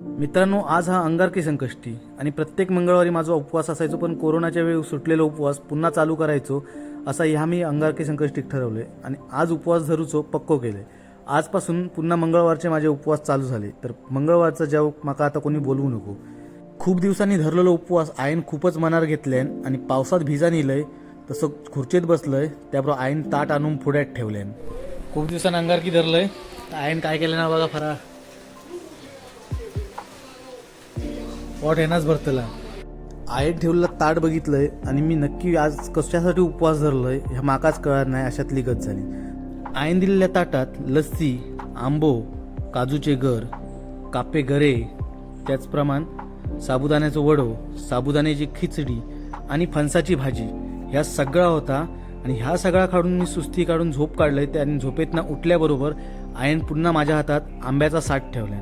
मित्रांनो आज हा अंगारकी संकष्टी आणि प्रत्येक मंगळवारी माझा उपवास असायचो पण कोरोनाच्या वेळी सुटलेला उपवास पुन्हा चालू करायचो असा ह्या मी अंगारकी संकष्टीक ठरवले आणि आज उपवास धरूचो पक्को केले. आजपासून पुन्हा मंगळवारचे माझे उपवास चालू झाले तर मंगळवारचा जेव माका आता कोणी बोलवू नको. खूप दिवसांनी धरलेलो उपवास आईन खूपच मनार घेतल्यान आणि पावसात भिजा नेलंय तसं खुर्चीत बसलंय त्याबरोबर आईन ताट आणून पुढ्यात ठेवल्यान. खूप दिवसांनी अंगारकी धरलंय. आईन काय केलं ना बघा फरा. पोट येणारच भरतला. आईत ठेवलेला ताट बघितलंय आणि मी नक्की आज कशासाठी उपवास धरलोय ह्या माकाच कळत नाही अशातली गत झाली. आईन दिलेल्या ताटात लस्सी आंबो काजूचे गर कापे गरे त्याचप्रमाण साबुदाण्याचं वडो साबुदाण्याची खिचडी आणि फणसाची भाजी ह्या सगळा होता आणि ह्या सगळा काढून मी सुस्ती काढून झोप काढलंय त्याने झोपेतनं उठल्याबरोबर आयन पुन्हा माझ्या हातात आंब्याचा साठ ठेवलाय.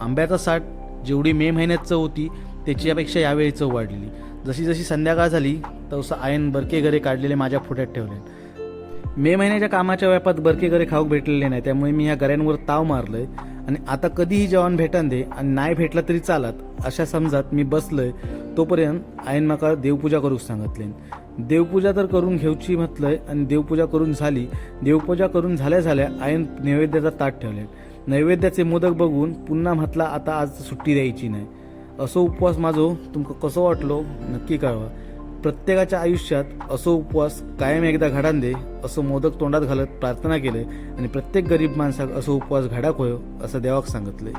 आंब्याचा साठ जेवढी मे महिन्यात चव होती त्याच्यापेक्षा यावेळी चव वाढलेली जशी जशी संध्याकाळ झाली तसं आयन बरके गरे काढलेले माझ्या फुट्यात ठेवले. मे महिन्याच्या कामाच्या व्यापात बरके गरे खाऊक भेटलेले नाही त्यामुळे मी ह्या गऱ्यांवर ताव मारलंय. आणि आता कधीही जेवण भेटन दे आणि नाही भेटला तरी चालत अशा समजात मी बसलोय तोपर्यंत आईन माका देवपूजा करूक सांगितले. देवपूजा तर करून घेऊची म्हटलंय आणि देवपूजा करून झाली. देवपूजा करून झाल्या झाल्या आईन नैवेद्याचा ताट ठेवले. नैवेद्याचे मोदक बघून पुन्हा म्हटला आता आज सुट्टी द्यायची नाही. असो उपवास माझो तुमका कसो वाटलो नक्की कळवा. प्रत्येकाच्या आयुष्यात असो उपवास कायम एकदा घडान दे असं मोदक तोंडात घालत प्रार्थना केले आणि प्रत्येक गरीब माणसाक असो उपवास घडाक होयो असं देवाक सांगितले.